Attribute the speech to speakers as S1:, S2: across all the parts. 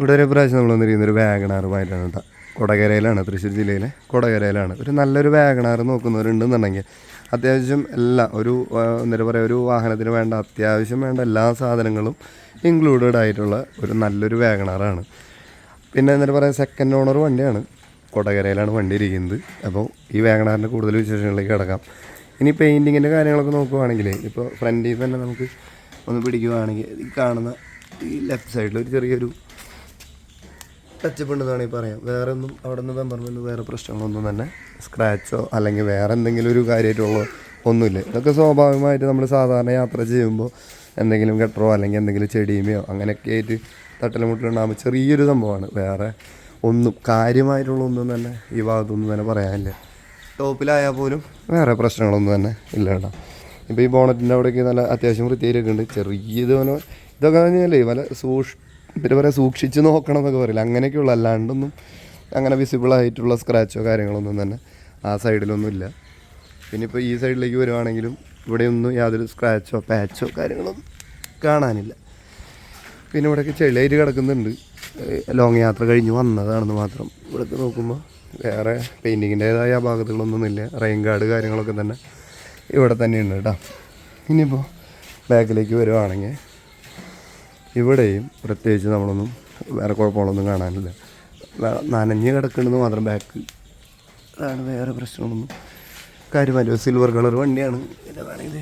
S1: ഇവിടെ ഒരു പ്രാവശ്യം നമ്മൾ വന്നിരിക്കുന്ന ഒരു വാഗണാറുമായിട്ടാണ് കേട്ടോ. കൊടകരയിലാണ് തൃശ്ശൂർ ജില്ലയിലെ കൊടകരയിലാണ്. ഒരു നല്ലൊരു വാഗണാർ നോക്കുന്നവരുണ്ടെന്നുണ്ടെങ്കിൽ അത്യാവശ്യം എല്ലാ ഒരു എന്താ പറയുക ഒരു വാഹനത്തിന് വേണ്ട അത്യാവശ്യം വേണ്ട എല്ലാ സാധനങ്ങളും ഇൻക്ലൂഡഡ് ആയിട്ടുള്ള ഒരു നല്ലൊരു വാഗണാറാണ്. പിന്നെ എന്താ പറയുക സെക്കൻഡ് ഓണർ വണ്ടിയാണ്. കൊടകരയിലാണ് വണ്ടി ഇരിക്കുന്നത്. അപ്പോൾ ഈ വാഗണാറിന്റെ കൂടുതൽ വിശേഷങ്ങളിലേക്ക് കിടക്കാം. ഇനി പെയിന്റിങ്ങിന്റെ കാര്യങ്ങളൊക്കെ നോക്കുവാണെങ്കിൽ ഇപ്പോൾ ഫ്രണ്ടിൽ തന്നെ നമുക്ക് ഒന്ന് പിടിക്കുവാണെങ്കിൽ ഈ കാണുന്ന ഈ ലെഫ്റ്റ് സൈഡിൽ ഒരു ചെറിയൊരു ടച്ചപ്പ് ഉണ്ടെന്ന് വേണമെങ്കിൽ പറയാം. വേറെ ഒന്നും അവിടെ നിന്ന് ബമ്പറിൽ വേറെ പ്രശ്നങ്ങളൊന്നും തന്നെ സ്ക്രാച്ചോ അല്ലെങ്കിൽ വേറെ എന്തെങ്കിലും ഒരു കാര്യമായിട്ടുള്ള ഒന്നുമില്ല. ഇതൊക്കെ സ്വാഭാവികമായിട്ട് നമ്മൾ സാധാരണ യാത്ര ചെയ്യുമ്പോൾ എന്തെങ്കിലും ഗട്ടറോ അല്ലെങ്കിൽ എന്തെങ്കിലും ചെടിയുമയോ അങ്ങനെയൊക്കെ ആയിട്ട് തട്ടലുമുട്ടലുണ്ടാകുമ്പോൾ ചെറിയൊരു സംഭവമാണ്. വേറെ ഒന്നും കാര്യമായിട്ടുള്ള ഒന്നും തന്നെ ഈ ഭാഗത്തൊന്നും തന്നെ പറയാനില്ല. ടോപ്പിലായാൽ പോലും വേറെ പ്രശ്നങ്ങളൊന്നും തന്നെ ഇല്ല കേട്ടോ. ഇപ്പോൾ ഈ ബോണറ്റിന്റെ അവിടെയൊക്കെ നല്ല അത്യാവശ്യം വൃത്തിയിലൊക്കെ ഉണ്ട്. ചെറിയ ഇതൊക്കെ പറഞ്ഞാലേ വല്ല സൂക്ഷ് പിന്നെ പറയാം സൂക്ഷിച്ച് നോക്കണം എന്നൊക്കെ പറയില്ല. അങ്ങനെയൊക്കെയുള്ള. അല്ലാണ്ടൊന്നും അങ്ങനെ വിസിബിൾ ആയിട്ടുള്ള സ്ക്രാച്ചോ കാര്യങ്ങളൊന്നും തന്നെ ആ സൈഡിലൊന്നും ഇല്ല. പിന്നെ ഇപ്പോൾ ഈ സൈഡിലേക്ക് വരുവാണെങ്കിലും ഇവിടെയൊന്നും യാതൊരു സ്ക്രാച്ചോ പാച്ചോ കാര്യങ്ങളൊന്നും കാണാനില്ല. പിന്നെ ഇവിടെയൊക്കെ ചെളിയായിട്ട് കിടക്കുന്നുണ്ട്. ലോങ് യാത്ര കഴിഞ്ഞ് വന്നതാണെന്ന് മാത്രം ഇവിടെയൊക്കെ നോക്കുമ്പോൾ വേറെ പെയിന്റിങ്ങിന്റേതായ ഭാഗത്തുകളൊന്നുമില്ല. റെയിൻ ഗാർഡ് കാര്യങ്ങളൊക്കെ തന്നെ ഇവിടെ തന്നെയുണ്ട് കേട്ടോ ഇനിയിപ്പോൾ ബാക്കിലേക്ക് വരുവാണെങ്കിൽ ഇവിടെയും പ്രത്യേകിച്ച് നമ്മളൊന്നും വേറെ കുഴപ്പങ്ങളൊന്നും കാണാനില്ല. നനഞ്ഞ് കിടക്കുന്നത് മാത്രം ബാക്ക് അതാണ് വേറെ പ്രശ്നമൊന്നും കാര്യമായിട്ട് സിൽവർ കളർ വണ്ടിയാണ്. വേണമെങ്കിൽ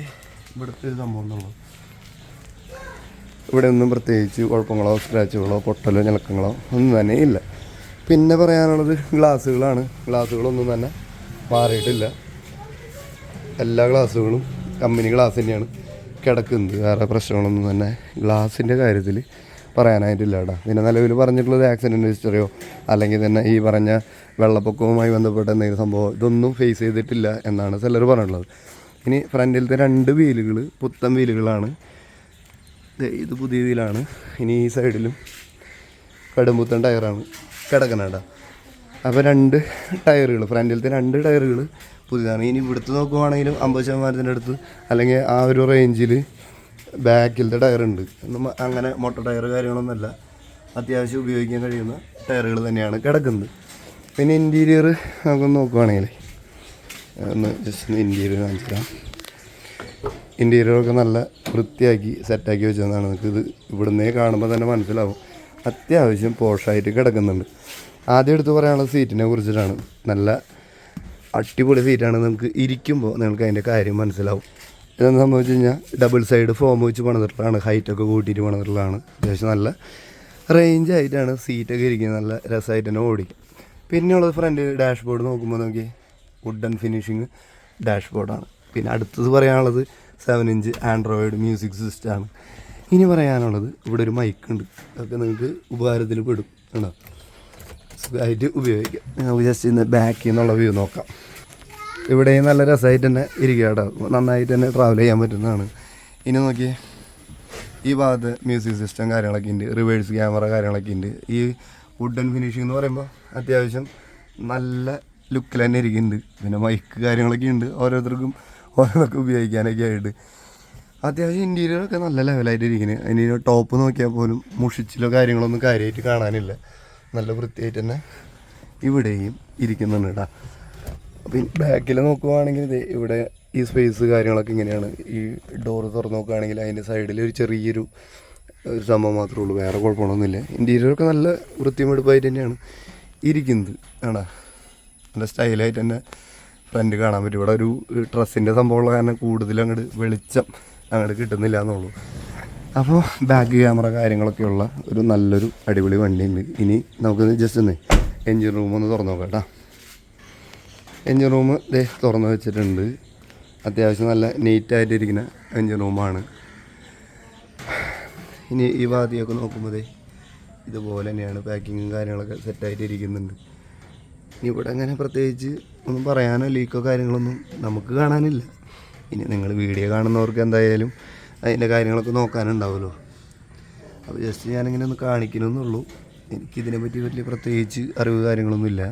S1: ഇവിടുത്തെ ഒരു സംഭവം എന്നുള്ളത് ഇവിടെ ഒന്നും പ്രത്യേകിച്ച് കുഴപ്പങ്ങളോ സ്ക്രാച്ചുകളോ പൊട്ടലോ ഞലക്കങ്ങളോ ഒന്നും തന്നെ ഇല്ല. പിന്നെ പറയാനുള്ളത് ഗ്ലാസ്സുകളാണ് ഗ്ലാസ്സുകളൊന്നും തന്നെ മാറിയിട്ടില്ല. എല്ലാ ഗ്ലാസ്സുകളും കമ്പനി ഗ്ലാസ് തന്നെയാണ്. കിടക്കുന്നത് വേറെ പ്രശ്നങ്ങളൊന്നും തന്നെ ഗ്ലാസിന്റെ കാര്യത്തിൽ പറയാനായിട്ടില്ല കേട്ടോ. പിന്നെ നിലവിൽ പറഞ്ഞിട്ടുള്ളത് ആക്സിഡന്റ് ഹിസ്റ്ററിയോ അല്ലെങ്കിൽ തന്നെ ഈ പറഞ്ഞ വെള്ളപ്പൊക്കവുമായി ബന്ധപ്പെട്ട എന്തെങ്കിലും സംഭവം ഇതൊന്നും ഫേസ് ചെയ്തിട്ടില്ല എന്നാണ് ചിലർ പറഞ്ഞിട്ടുള്ളത്. ഇനി ഫ്രണ്ടിലത്തെ രണ്ട് വീലുകൾ പുത്തൻ വീലുകളാണ്. ഇത് പുതിയ വീലാണ്. ഇനി ഈ സൈഡിലും കടുംപുത്തൻ ടയറാണ് കിടക്കണേടാ അപ്പോൾ രണ്ട് ടയറുകൾ ഫ്രണ്ടിലത്തെ രണ്ട് ടയറുകൾ പുതിയതാണ്. ഇനി ഇവിടുത്തെ നോക്കുവാണെങ്കിലും അമ്പത് ശതമാനത്തിന്റെ അടുത്ത് അല്ലെങ്കിൽ ആ ഒരു റേഞ്ചിൽ ബാക്കിലത്തെ ടയറുണ്ട്. ഒന്നും അങ്ങനെ മൊട്ട ടയർ കാര്യങ്ങളൊന്നുമല്ല. അത്യാവശ്യം ഉപയോഗിക്കാൻ കഴിയുന്ന ടയറുകൾ തന്നെയാണ് കിടക്കുന്നത്. പിന്നെ ഇന്റീരിയർ നമുക്കൊന്ന് നോക്കുവാണെങ്കിൽ ഒന്ന് ജസ്റ്റ് ഒന്ന് ഇന്റീരിയർ കാണിച്ചു ഇന്റീരിയറൊക്കെ നല്ല വൃത്തിയാക്കി സെറ്റാക്കി വെച്ചതാണ്. നിങ്ങൾക്ക് ഇത് ഇവിടുന്നേ കാണുമ്പോൾ തന്നെ മനസ്സിലാവും. അത്യാവശ്യം പോഷായിട്ട് കിടക്കുന്നുണ്ട്. ആദ്യം എടുത്ത് പറയാനുള്ള സീറ്റിനെ കുറിച്ചിട്ടാണ്. നല്ല അടിപൊളി സീറ്റാണ് നമുക്ക് ഇരിക്കുമ്പോൾ നിങ്ങൾക്ക് അതിന്റെ കാര്യം മനസ്സിലാവും. ഇതെന്ന് സംഭവിച്ചു കഴിഞ്ഞാൽ ഡബിൾ സൈഡ് ഫോം വെച്ച് പണിതിട്ടുള്ളതാണ് ഹൈറ്റൊക്കെ കൂട്ടിയിട്ട് പണിതിട്ടുള്ളതാണ്. അത്യാവശ്യം നല്ല റേഞ്ച് ആയിട്ടാണ് സീറ്റൊക്കെ ഇരിക്കുന്നത്. നല്ല രസമായിട്ട് തന്നെ ഓടിക്കും പിന്നെയുള്ളത് ഫ്രണ്ട് ഡാഷ്ബോർഡ് നോക്കുമ്പോൾ നോക്കി വുഡൻ ഫിനിഷിങ് ഡാഷ്ബോർഡാണ് പിന്നെ അടുത്തത് പറയാനുള്ളത് സെവൻ ഇഞ്ച് ആൻഡ്രോയിഡ് മ്യൂസിക് സിസ്റ്റമാണ് ഇനി പറയാനുള്ളത് ഇവിടെ ഒരു മൈക്ക് ഉണ്ട്. അതൊക്കെ നിങ്ങൾക്ക് ഉപകാരത്തിൽ പെടും. കേട്ടോ സുഖമായിട്ട് ഉപയോഗിക്കാം. നമുക്ക് ജസ്റ്റ് ഇന്ന് ബാക്കിൽ നിന്നുള്ള വ്യൂ നോക്കാം. ഇവിടെയും നല്ല രസമായിട്ട് തന്നെ ഇരിക്കുക കേട്ടോ. നന്നായിട്ട് തന്നെ ട്രാവൽ ചെയ്യാൻ പറ്റുന്നതാണ്. ഇനി നോക്കി ഈ ഭാഗത്ത് മ്യൂസിക് സിസ്റ്റം കാര്യങ്ങളൊക്കെ ഉണ്ട്. റിവേഴ്സ് ക്യാമറ കാര്യങ്ങളൊക്കെ ഉണ്ട്. ഈ വുഡൻ ഫിനിഷിംഗ് എന്ന് പറയുമ്പോൾ അത്യാവശ്യം നല്ല ലുക്കിൽ തന്നെ ഇരിക്കുന്നുണ്ട്. പിന്നെ മൈക്ക് കാര്യങ്ങളൊക്കെ ഉണ്ട്. ഓരോരുത്തർക്കും ഓരോന്നൊക്കെ ഉപയോഗിക്കാനൊക്കെ ആയിട്ട്. അത്യാവശ്യം ഇന്റീരിയറൊക്കെ നല്ല ലെവലായിട്ട് ഇരിക്കുന്നത് അതിന് ടോപ്പ് നോക്കിയാൽ പോലും മുഷിച്ചിലോ കാര്യങ്ങളൊന്നും കാര്യമായിട്ട് കാണാനില്ല. നല്ല വൃത്തിയായിട്ട് തന്നെ ഇവിടെയും ഇരിക്കുന്നുണ്ട് കേട്ടോ അപ്പം ബാക്കിൽ നോക്കുവാണെങ്കിൽ ഇവിടെ ഈ സ്പേസ് കാര്യങ്ങളൊക്കെ ഇങ്ങനെയാണ്. ഈ ഡോറ് തുറന്ന് നോക്കുകയാണെങ്കിൽ അതിന്റെ സൈഡിൽ ഒരു ചെറിയൊരു ഒരു സംഭവം മാത്രമേ ഉള്ളൂ. വേറെ കുഴപ്പമൊന്നുമില്ല ഇന്റീരിയറൊക്കെ നല്ല വൃത്തിമെടുപ്പായിട്ട് തന്നെയാണ് ഇരിക്കുന്നത്. ആണോ? നല്ല സ്റ്റൈലായിട്ട് തന്നെ ഫ്രണ്ട് കാണാൻ പറ്റും. ഇവിടെ ഒരു ഡ്രസ്സിന്റെ സംഭവമുള്ള കാരണം കൂടുതൽ അങ്ങോട്ട് വെളിച്ചം അങ്ങോട്ട് കിട്ടുന്നില്ല എന്നുള്ളൂ. അപ്പോൾ ബാക്ക് ക്യാമറ കാര്യങ്ങളൊക്കെയുള്ള ഒരു നല്ലൊരു അടിപൊളി വണ്ടിയുണ്ട് ഇനി നമുക്ക് ജസ്റ്റ് ഒന്ന് എൻജിൻ റൂം ഒന്ന് തുറന്നു നോക്കാം കേട്ടോ. എൻജിൻ റൂം ദേ തുറന്ന് വെച്ചിട്ടുണ്ട്. അത്യാവശ്യം നല്ല നീറ്റായിട്ടിരിക്കുന്ന എൻജിൻ റൂമാണ് ഇനി ഈ വാതിയൊക്കെ നോക്കുമ്പോൾ ഇതുപോലെ തന്നെയാണ് പാക്കിങ്ങും കാര്യങ്ങളൊക്കെ സെറ്റായിട്ട് ഇരിക്കുന്നുണ്ട് ഇനി ഇവിടെ അങ്ങനെ പ്രത്യേകിച്ച് ഒന്നും പറയാനോ ലീക്കോ കാര്യങ്ങളൊന്നും നമുക്ക് കാണാനില്ല. ഇനി നിങ്ങൾ വീഡിയോ കാണുന്നവർക്ക് എന്തായാലും അതിന്റെ കാര്യങ്ങളൊക്കെ നോക്കാനുണ്ടാവുമല്ലോ. അപ്പോൾ ജസ്റ്റ് ഞാനിങ്ങനെ ഒന്ന് കാണിക്കണമെന്നുള്ളൂ. എനിക്കിതിനെ പറ്റി വലിയ പ്രത്യേകിച്ച് അറിവ് കാര്യങ്ങളൊന്നുമില്ല.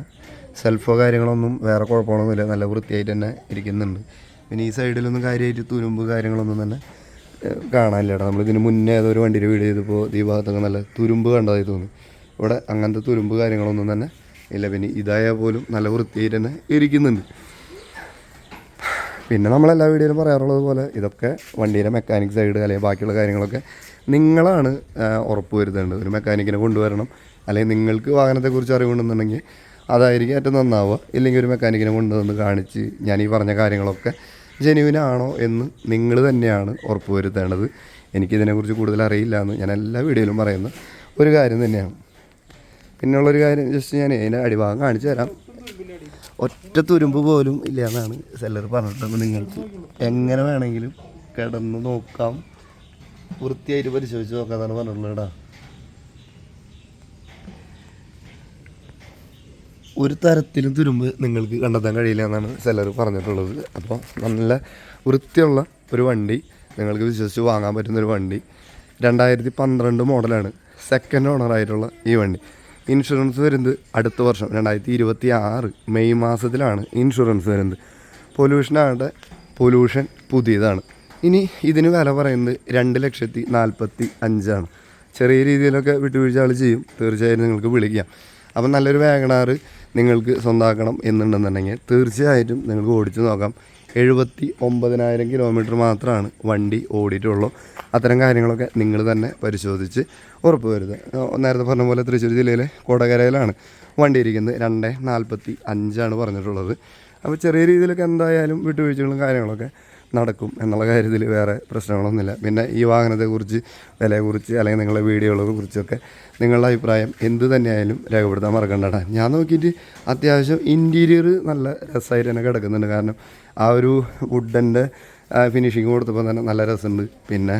S1: സെൽഫോ കാര്യങ്ങളൊന്നും വേറെ കുഴപ്പമൊന്നുമില്ല നല്ല വൃത്തിയായിട്ട് തന്നെ ഇരിക്കുന്നുണ്ട്. പിന്നെ ഈ സൈഡിലൊന്നും കാര്യമായിട്ട് തുരുമ്പ് കാര്യങ്ങളൊന്നും തന്നെ കാണാനില്ലേടാ നമ്മളിതിന് മുന്നേ ഏതൊരു വണ്ടിയുടെ വീഡിയോ ചെയ്തപ്പോൾ ഈ ഭാഗത്തൊക്കെ നല്ല തുരുമ്പ് കണ്ടതായി തോന്നി. ഇവിടെ അങ്ങനത്തെ തുരുമ്പ് കാര്യങ്ങളൊന്നും തന്നെ ഇല്ല. പിന്നെ ഇതായാൽ പോലും നല്ല വൃത്തിയായിട്ട് തന്നെ ഇരിക്കുന്നുണ്ട്. പിന്നെ നമ്മളെല്ലാ വീഡിയോയിലും പറയാറുള്ളത് പോലെ ഇതൊക്കെ വണ്ടിയുടെ മെക്കാനിക് സൈഡ് അല്ലെങ്കിൽ ബാക്കിയുള്ള കാര്യങ്ങളൊക്കെ നിങ്ങളാണ് ഉറപ്പ് വരുത്തേണ്ടത്. ഒരു മെക്കാനിക്കിനെ കൊണ്ടുവരണം. അല്ലെങ്കിൽ നിങ്ങൾക്ക് വാഹനത്തെക്കുറിച്ച് അറിവുണ്ടെന്നുണ്ടെങ്കിൽ അതായിരിക്കും ഏറ്റവും നന്നാവുക. ഇല്ലെങ്കിൽ ഒരു മെക്കാനിക്കിനെ കൊണ്ടുവന്ന് കാണിച്ച് ഞാൻ ഈ പറഞ്ഞ കാര്യങ്ങളൊക്കെ ജെനുവിനാണോ എന്ന് നിങ്ങൾ തന്നെയാണ് ഉറപ്പ് വരുത്തേണ്ടത്. എനിക്കിതിനെക്കുറിച്ച് കൂടുതൽ അറിയില്ല എന്ന് ഞാൻ എല്ലാ വീഡിയോയിലും പറയുന്ന. ഒരു കാര്യം തന്നെയാണ്. പിന്നെയുള്ളൊരു കാര്യം ജസ്റ്റ് ഞാൻ അതിന്റെ അടിഭാഗം കാണിച്ചു തരാം. ഒറ്റ തുരുമ്പ് പോലും ഇല്ല എന്നാണ് സെല്ലർ പറഞ്ഞിട്ടുള്ളത്. നിങ്ങൾക്ക് എങ്ങനെ വേണമെങ്കിലും കിടന്ന് നോക്കാം. വൃത്തിയായിട്ട് പരിശോധിച്ച് നോക്കാന്നാണ് പറഞ്ഞിട്ടുള്ളത് ഒരു തരത്തിലും തുരുമ്പ് നിങ്ങൾക്ക് കണ്ടെത്താൻ കഴിയില്ല എന്നാണ് സെല്ലർ പറഞ്ഞിട്ടുള്ളത്. അപ്പോൾ നല്ല വൃത്തിയുള്ള ഒരു വണ്ടി നിങ്ങൾക്ക് വിശ്വസിച്ച് വാങ്ങാൻ പറ്റുന്ന ഒരു വണ്ടി. രണ്ടായിരത്തി പന്ത്രണ്ട് മോഡലാണ് സെക്കൻഡ് ഓണറായിട്ടുള്ള ഈ വണ്ടി. ഇൻഷുറൻസ് വരുന്നത് അടുത്ത വർഷം രണ്ടായിരത്തി ഇരുപത്തി ആറ് മെയ് മാസത്തിലാണ് ഇൻഷുറൻസ് വരുന്നത്. പൊല്യൂഷനാകട്ടെ പൊല്യൂഷൻ പുതിയതാണ്. ഇനി ഇതിന് വില പറയുന്നത് രണ്ട് ലക്ഷത്തി നാൽപ്പത്തി അഞ്ചാണ്. ചെറിയ രീതിയിലൊക്കെ വിട്ടുവീഴ്ചകൾ ചെയ്യും. തീർച്ചയായും നിങ്ങൾക്ക് വിളിക്കാം. അപ്പം നല്ലൊരു വേഗണാറ് നിങ്ങൾക്ക് സ്വന്തമാക്കണം എന്നുണ്ടെന്നുണ്ടെങ്കിൽ തീർച്ചയായിട്ടും നിങ്ങൾക്ക് ഓടിച്ചു നോക്കാം. എഴുപത്തി ഒമ്പതിനായിരം കിലോമീറ്റർ മാത്രമാണ് വണ്ടി ഓടിയിട്ടുള്ളൂ. അത്തരം കാര്യങ്ങളൊക്കെ നിങ്ങൾ തന്നെ പരിശോധിച്ച് ഉറപ്പ് വരുത്തുക നേരത്തെ പറഞ്ഞ പോലെ തൃശ്ശൂർ ജില്ലയിലെ കൊടകരയിലാണ് വണ്ടി ഇരിക്കുന്നത് രണ്ട് നാൽപ്പത്തി അഞ്ചാണ് പറഞ്ഞിട്ടുള്ളത്. അപ്പോൾ ചെറിയ രീതിയിലൊക്കെ എന്തായാലും വിട്ടുവീഴ്ചകളും കാര്യങ്ങളൊക്കെ നടക്കും എന്നുള്ള കാര്യത്തിൽ വേറെ പ്രശ്നങ്ങളൊന്നുമില്ല. പിന്നെ ഈ വാഹനത്തെക്കുറിച്ച് വിലയെക്കുറിച്ച് അല്ലെങ്കിൽ നിങ്ങളുടെ വീഡിയോകളെ കുറിച്ചൊക്കെ നിങ്ങളുടെ അഭിപ്രായം എന്ത് തന്നെയായാലും രേഖപ്പെടുത്താൻ മറക്കണ്ടടാ ഞാൻ നോക്കിയിട്ട് അത്യാവശ്യം ഇന്റീരിയർ നല്ല രസമായിട്ട് തന്നെ കിടക്കുന്നുണ്ട്. കാരണം ആ ഒരു വുഡന്റെ ഫിനിഷിങ് കൊടുത്തപ്പോൾ തന്നെ നല്ല രസമുണ്ട്. പിന്നെ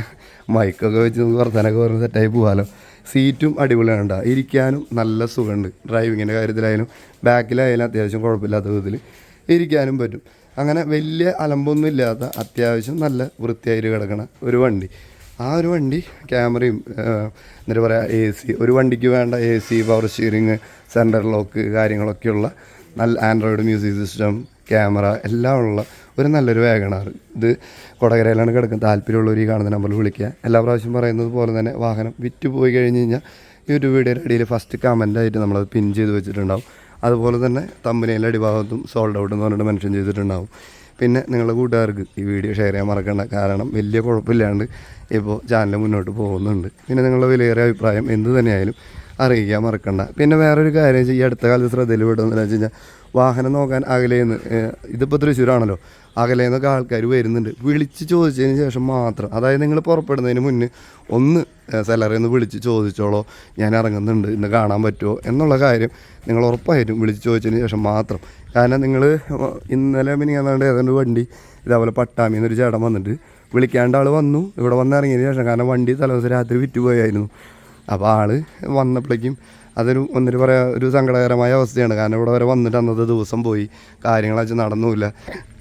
S1: മൈക്കൊക്കെ വെച്ച് നമുക്ക് വർത്തനൊക്കെ പറഞ്ഞ് സെറ്റായി പോകാമല്ലോ സീറ്റും അടിപൊളിയാണ് ഇരിക്കാനും നല്ല സുഖമുണ്ട്. ഡ്രൈവിങ്ങിന്റെ കാര്യത്തിലായാലും ബാക്കിലായാലും അത്യാവശ്യം കുഴപ്പമില്ലാത്ത വിധത്തിൽ ഇരിക്കാനും പറ്റും. അങ്ങനെ വലിയ അലമ്പൊന്നും ഇല്ലാത്ത അത്യാവശ്യം നല്ല വൃത്തിയായിട്ട് കിടക്കണ ഒരു വണ്ടി. ആ ഒരു വണ്ടി ക്യാമറയും എന്നിട്ട് പറയുക എ സി ഒരു വണ്ടിക്ക് വേണ്ട A C power steering centre lock കാര്യങ്ങളൊക്കെയുള്ള നല്ല ആൻഡ്രോയിഡ് മ്യൂസിക് സിസ്റ്റം ക്യാമറ എല്ലാം ഉള്ള ഒരു നല്ലൊരു വാഗണാർ ഇത് കൊടകരയിലാണ് കിടക്കുന്നത്. താല്പര്യമുള്ളവർ ഈ കാണുന്ന നമ്പറിൽ വിളിക്കുക. എല്ലാ പ്രാവശ്യം പറയുന്നത് പോലെ തന്നെ വാഹനം വിറ്റ് പോയി കഴിഞ്ഞ് കഴിഞ്ഞാൽ ഒരു വീഡിയോയുടെ അടിയിൽ ഫസ്റ്റ് കമന്റായിട്ട് നമ്മളത് പിൻ ചെയ്ത് വെച്ചിട്ടുണ്ടാവും. അതുപോലെ തന്നെ തമ്പനയിലെ അടിഭാഗത്തും സോൾഡ് ഔട്ട് എന്ന് പറഞ്ഞിട്ട് മെൻഷൻ ചെയ്തിട്ടുണ്ടാവും. പിന്നെ നിങ്ങളുടെ കൂട്ടുകാർക്ക് ഈ വീഡിയോ ഷെയർ ചെയ്യാൻ മറക്കണ്ട. കാരണം വലിയ കുഴപ്പമില്ലാണ്ട് ഇപ്പോൾ ചാനൽ മുന്നോട്ട് പോകുന്നുണ്ട്. പിന്നെ നിങ്ങളുടെ വിലയേറിയ അഭിപ്രായം എന്ത് തന്നെയായാലും അറിയിക്കാൻ മറക്കണ്ട. പിന്നെ വേറൊരു കാര്യം ഈ അടുത്ത കാലത്ത് ശ്രദ്ധയിൽ വിടുന്നതെന്ന് വെച്ച് കഴിഞ്ഞാൽ വാഹനം നോക്കാൻ അകലേന്ന് ഇതിപ്പോൾ തൃശ്ശൂരാണല്ലോ അകലേന്നൊക്കെ ആൾക്കാർ വരുന്നുണ്ട്. വിളിച്ച് ചോദിച്ചതിന് ശേഷം മാത്രം അതായത് നിങ്ങൾ പുറപ്പെടുന്നതിന് മുന്നേ ഒന്ന് സെലറിൽ നിന്ന് വിളിച്ച് ചോദിച്ചോളോ ഞാൻ ഇറങ്ങുന്നുണ്ട് ഇന്ന് കാണാൻ പറ്റുമോ എന്നുള്ള കാര്യം നിങ്ങൾ ഉറപ്പായിട്ടും വിളിച്ച് ചോദിച്ചതിന് ശേഷം മാത്രം. കാരണം നിങ്ങൾ ഇന്നലെ മിനിങ്ങാണ്ട് ഏതാണ്ട് വണ്ടി ഇതേപോലെ പട്ടാമി എന്നൊരു ചേട്ടൻ വന്നിട്ട് വിളിക്കാണ്ട് ആൾ വന്നു. ഇവിടെ വന്ന് ഇറങ്ങിയതിന് ശേഷം കാരണം വണ്ടി തലേദിവസം രാത്രി വിറ്റുപോയായിരുന്നു. അപ്പോൾ ആൾ വന്നപ്പോഴേക്കും അതൊരു ഒന്നിട്ട് പറയാ ഒരു സങ്കടകരമായ അവസ്ഥയാണ്. കാരണം ഇവിടെ വരെ വന്നിട്ട് അന്നത്തെ ദിവസം പോയി. കാര്യങ്ങളാച്ച് നടന്നുമില്ല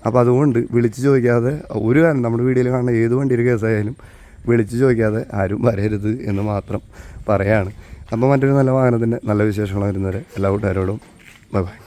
S1: അപ്പോൾ അതുകൊണ്ട് വിളിച്ച് ചോദിക്കാതെ ഒരു കാര്യം നമ്മുടെ വീഡിയോയിൽ കാണുന്ന ഏത് വണ്ടിയൊരു കേസായാലും വിളിച്ച് ചോദിക്കാതെ ആരും വരരുത് എന്ന് മാത്രം പറയാണ്. അപ്പോൾ മറ്റൊരു നല്ല വാഹനത്തിന്റെ നല്ല വിശേഷങ്ങൾ വരുന്നവരെ എല്ലാ കൂട്ടുകാരോടും ബൈ ബൈ.